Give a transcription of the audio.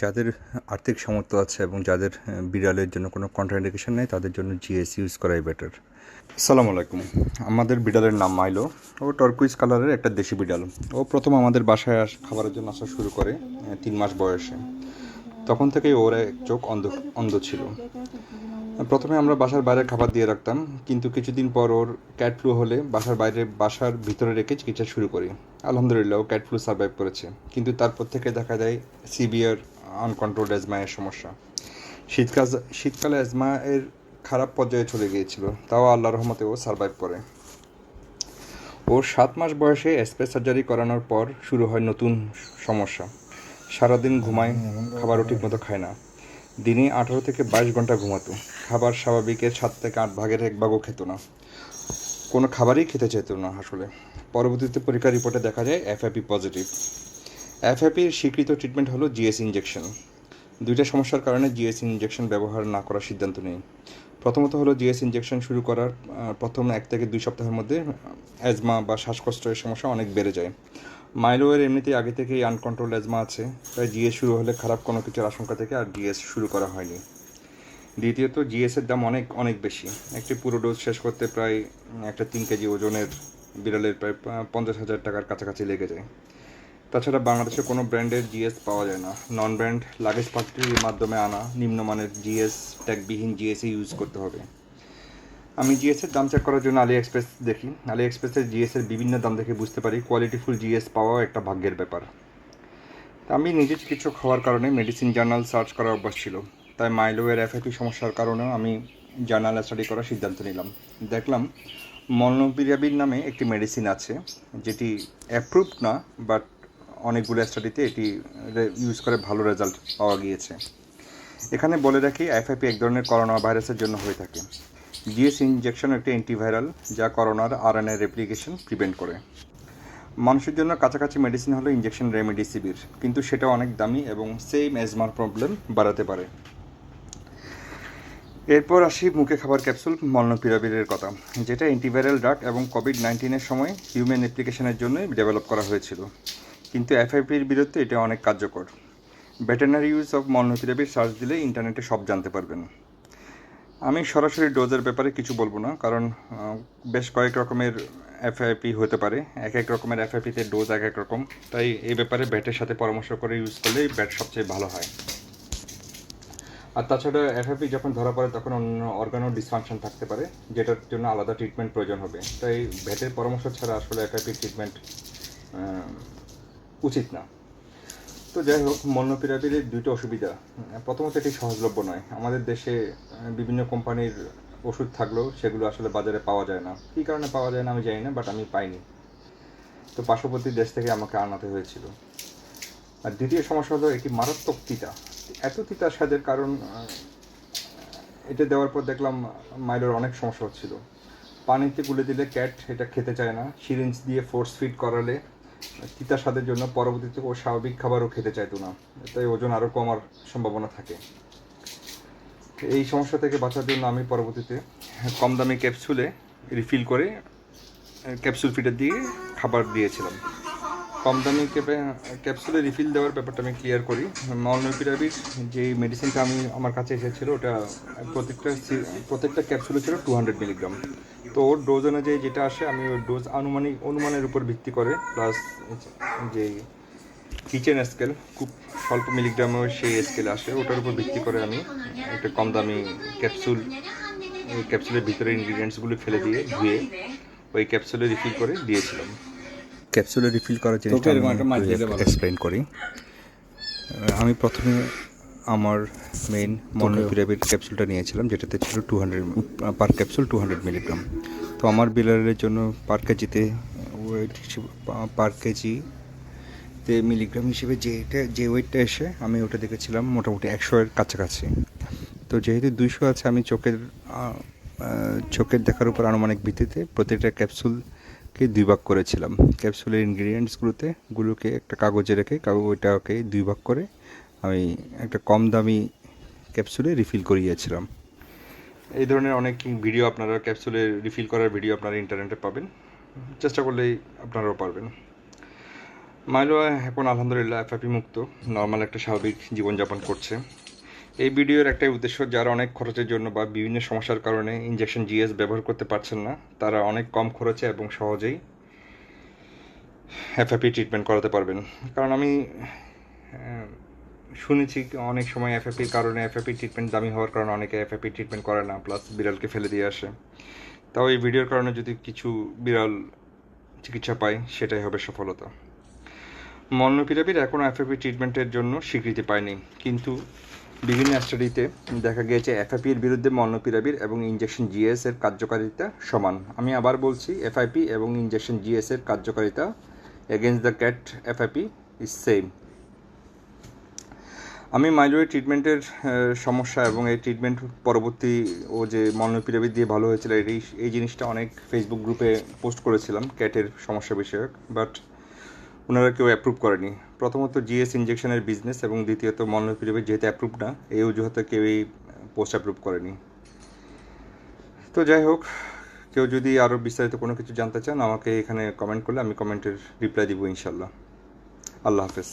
যাদের আর্থিক সামর্থ্য আছে এবং যাদের বিড়ালের জন্য কোনো কন্ট্রাইন্ডিকেশন নেই, তাদের জন্য জিএস ইউজ করাই বেটার আসসালামু আলাইকুম। আমাদের বিড়ালের নাম মাইলো। ও টর্কুইজ কালারের একটা দেশি বিড়াল। ও প্রথম আমাদের বাসায় খাবারের জন্য আসা শুরু করে তিন মাস বয়সে। তখন থেকেই ওর এক চোখ অন্ধ অন্ধ ছিল। প্রথমে আমরা বাসার বাইরে খাবার দিয়ে রাখতাম, কিন্তু কিছুদিন পর ওর ক্যাট ফ্লু হলে বাসার বাইরে বাসার ভিতরে রেখে চিকিৎসা শুরু করি। আলহামদুলিল্লাহ, ও ক্যাট ফ্লু সার্ভাইভ করেছে। কিন্তু তারপর থেকে দেখা যায় সিভিয়ার আনকন্ট্রোলড অ্যাজমায়ের সমস্যা। শীতকাল শীতকালে অ্যাজমা এর খারাপ পর্যায়ে চলে গিয়েছিল, তাও আল্লাহ রহমতে ও সার্ভাইভ করে। ওর সাত মাস বয়সে স্পেস সার্জারি করানোর পর শুরু হয় নতুন সমস্যা। সারাদিন ঘুমায়, খাবারও ঠিকমতো খায় না। দিনে আঠারো থেকে বাইশ ঘণ্টা ঘুমাতো। খাবার স্বাভাবিকের সাত থেকে আট ভাগের এক ভাগও খেত না। কোনো খাবারই খেতে চেত না আসলে। পরবর্তীতে পরীক্ষার রিপোর্টে দেখা যায় এফআইপি পজিটিভ এফআইপির স্বীকৃত ট্রিটমেন্ট হলো জিএস ইঞ্জেকশন দুইটা সমস্যার কারণে জিএস ইঞ্জেকশন ব্যবহার না করার সিদ্ধান্ত নেই। প্রথমত হলো জিএস ইনজেকশন শুরু করার প্রথম এক থেকে দুই সপ্তাহের মধ্যে অ্যাজমা বা শ্বাসকষ্টের সমস্যা অনেক বেড়ে যায়। মাইলোয়ের এমনিতেই আগে থেকেই আনকন্ট্রোল অ্যাজমা আছে, তাই জিএস শুরু হলে খারাপ কোনো কিছুর আশঙ্কা থেকে আর জিএস শুরু করা হয়নি। দ্বিতীয়ত জিএসের দাম অনেক অনেক বেশি। একটি পুরো ডোজ শেষ করতে প্রায় একটা তিন কেজি ওজনের বিড়ালের প্রায় পঞ্চাশ হাজার টাকার কাছাকাছি লেগে যায়। তাছাড়া বাংলাদেশে কোনো ব্র্যান্ডের জিএস পাওয়া যায় না। নন ব্র্যান্ড লাগেজ পার্টির মাধ্যমে আনা নিম্নমানের জিএস ট্যাগবিহীন জিএসই ইউজ করতে হবে। আমি জিএসের দাম চেক করার জন্য আলি এক্সপ্রেস দেখি। আলি এক্সপ্রেসের জিএসের বিভিন্ন দাম দেখে বুঝতে পারি কোয়ালিটিফুল জিএস পাওয়াও একটা ভাগ্যের ব্যাপার। আমি নিজে চিকিৎসক হওয়ার কারণে মেডিসিন জার্নাল সার্চ করার অভ্যাস ছিল। তাই মাইলোয়ের এফআইপি সমস্যার কারণেও আমি জার্নাল স্টাডি করার সিদ্ধান্ত নিলাম। দেখলাম মলনোপিরাবির নামে একটি মেডিসিন আছে, যেটি অ্যাপ্রুভড না বাট অনেকগুলো স্টাডিতে এটি ইউজ করে ভালো রেজাল্ট পাওয়া গিয়েছে। এখানে বলে রাখি এফআইপি এক ধরনের করোনা ভাইরাসের জন্য হয়ে থাকে। জিএস ইনজেকশন একটি অ্যান্টিভাইরাল যা করোনার আরএনএ রেপ্লিকেশন প্রিভেন্ট করে। মানুষের জন্য কাছাকাছি মেডিসিন হলো ইনজেকশন রেমিডিসিভির কিন্তু সেটা অনেক দামি এবং সেম অ্যাজমার প্রবলেম বাড়াতে পারে। এরপর আসি মুখে খাবার ক্যাপসুল মলনোপিরাবিরের কথা, যেটা অ্যান্টিভাইরাল ড্রাগ এবং কোভিড নাইন্টিনের সময় হিউম্যান অ্যাপ্লিকেশনের জন্যই ডেভেলপ করা হয়েছিল। কিন্তু এফআইপির বিরুদ্ধে এটা অনেক কার্যকর। Veterinary use of molnupiravir search দিলে ইন্টারনেটে সব জানতে পারবেন। আমি সরাসরি ডোজের ব্যাপারে কিছু বলব না, কারণ বেশ কয়েক রকমের এফআইপি হতে পারে। এক এক রকমের এফআইপিতে ডোজ এক এক রকম। তাই এই ব্যাপারে ব্যাটের সাথে পরামর্শ করে ইউজ করলেই ব্যাট সবচেয়ে ভালো হয়। আর তাছাড়া এফআইপি যখন ধরা পড়ে, তখন অন্য অর্গানো ডিসফাংশন থাকতে পারে, যেটার জন্য আলাদা ট্রিটমেন্ট প্রয়োজন হবে। তাই ভেটের পরামর্শ ছাড়া আসলে এফআইপি ট্রিটমেন্ট উচিত না। তো যাই হোক মলনোপিরাবির দুইটা অসুবিধা প্রথমত এটি সহজলভ্য নয়। আমাদের দেশে বিভিন্ন কোম্পানির ওষুধ থাকলেও সেগুলো আসলে বাজারে পাওয়া যায় না। কী কারণে পাওয়া যায় না আমি জানি না বাট আমি পাইনি। তো পার্শ্ববর্তী দেশ থেকে আমাকে আনাতে হয়েছিল। আর দ্বিতীয় সমস্যা হলো এটি মারাত্মক তিতা। এত তিতা স্বাদের কারণ এটা দেওয়ার পর দেখলাম মাইলোর অনেক সমস্যা হচ্ছিল। পানিতে গুলে দিলে ক্যাট এটা খেতে চায় না। সিরিঞ্জ দিয়ে ফোর্স ফিড করালে তিতা স্বাদের জন্য পরবর্তীতে ও স্বাভাবিক খাবারও খেতে চাইতো না তাই ওজন আরও কমার সম্ভাবনা থাকে। এই সমস্যা থেকে বাঁচার জন্য আমি পরবর্তীতে কম দামি ক্যাপসুলে রিফিল করে ক্যাপসুল ফিডার দিয়ে খাবার দিয়েছিলাম। কম দামি ক্যাপে, ক্যাপসুলে রিফিল দেওয়ার ব্যাপারটা আমি ক্লিয়ার করি। মলনোপিরাবির যে মেডিসিনটা আমি, আমার কাছে এসেছিল, ওটা প্রত্যেকটা প্রত্যেকটা ক্যাপসুলে ছিল টু হান্ড্রেড মিলিগ্রাম তো ওর ডোজ অনুযায়ী যেটা আসে আমি ওর ডোজ আনুমানিক অনুমানের উপর ভিত্তি করে প্লাস যে কিচেন স্কেল খুব স্বল্প মিলিগ্রামেও সেই স্কেলে আসে। ওটার উপর ভিত্তি করে আমি একটা কম দামি ক্যাপসুল ওই ক্যাপসুলের ভিতরে ইনগ্রিডিয়েন্টসগুলো ফেলে দিয়ে ধুয়ে ওই ক্যাপসুলে রিফিল করে দিয়েছিলাম। ক্যাপসুলে রিফিল করার জিনিসটা এক্সপ্লেন করি। আমি প্রথমে আমার মেইন মনোপিরাবির ক্যাপসুলটা নিয়েছিলাম যেটাতে ছিল two hundred per capsule two hundred milligram তো আমার বিলারের জন্য পার কেজিতে ওয়েট হিসেবে পার কেজি তে মিলিগ্রাম হিসেবে যেটা যে ওয়েটটা এসে আমি ওটা দেখেছিলাম মোটামুটি একশো এর কাছাকাছি। তো যেহেতু দুইশো আছে আমি চোখের চোখের দেখার উপর আনুমানিক ভিত্তিতে প্রতিটা ক্যাপসুলকে দুই ভাগ করেছিলাম। ক্যাপসুলের ইনগ্রিডিয়েন্টসগুলোতে গুলোকে একটা কাগজে রেখে কাগজ ওইটাকে দুই ভাগ করে আমি একটা কম দামি ক্যাপসুলে রিফিল করিয়েছিলাম। এই ধরনের অনেক ভিডিও আপনারা ক্যাপসুলে রিফিল করার ভিডিও আপনারা ইন্টারনেটে পাবেন। চেষ্টা করলেই আপনারাও পারবেন। মাইলো, এখন আলহামদুলিল্লাহ এফআইপি মুক্ত নর্মাল একটা স্বাভাবিক জীবনযাপন করছে। এই ভিডিওর একটাই উদ্দেশ্য, যারা অনেক খরচের জন্য বা বিভিন্ন সমস্যার কারণে ইঞ্জেকশন জিএস ব্যবহার করতে পারছেন না, তারা অনেক কম খরচে এবং সহজেই এফআইপি ট্রিটমেন্ট করাতে পারবেন। কারণ আমি শুনেছি অনেক সময় এফএপির কারণে এফএপি ট্রিটমেন্ট দামি হওয়ার কারণে অনেকে এফএপি ট্রিটমেন্ট করে না প্লাস বিড়ালকে ফেলে দিয়ে আসে। তাও এই ভিডিওর কারণে যদি কিছু বিড়াল চিকিৎসা পায়, সেটাই হবে সফলতা। মন্নপিরাবির এখনও এফএপি ট্রিটমেন্টের জন্য স্বীকৃতি পায়নি, কিন্তু বিভিন্ন স্টাডিতে দেখা গিয়েছে এফআইপির বিরুদ্ধে মন্নপিরাবির এবং ইঞ্জেকশন জিএস এর কার্যকারিতা সমান। আমি আবার বলছি এফআইপি এবং ইঞ্জেকশন জিএস এর কার্যকারিতা against the cat FIP is same আমি মাইলোয়ের ট্রিটমেন্টের সমস্যা এবং এই ট্রিটমেন্ট পরবর্তী ও যে মনোপিরাবিদ দিয়ে ভালো হয়েছিল এই এই জিনিসটা অনেক ফেসবুক গ্রুপে পোস্ট করেছিলাম ক্যাটের সমস্যা বিষয়ক বাট ওনারা কেউ অ্যাপ্রুভ করেনি। প্রথমত জিএস ইনজেকশনের বিজনেস এবং দ্বিতীয়ত মনোপিরাবিদ যেহেতু অ্যাপ্রুভ না, এই অজুহাতে কেউই পোস্ট অ্যাপ্রুভ করেনি। তো যাই হোক, কেউ যদি আরও বিস্তারিত কোনো কিছু জানতে চান, আমাকে এখানে কমেন্ট করলে আমি কমেন্টের রিপ্লাই দিব ইনশাল্লাহ আল্লাহ হাফেজ।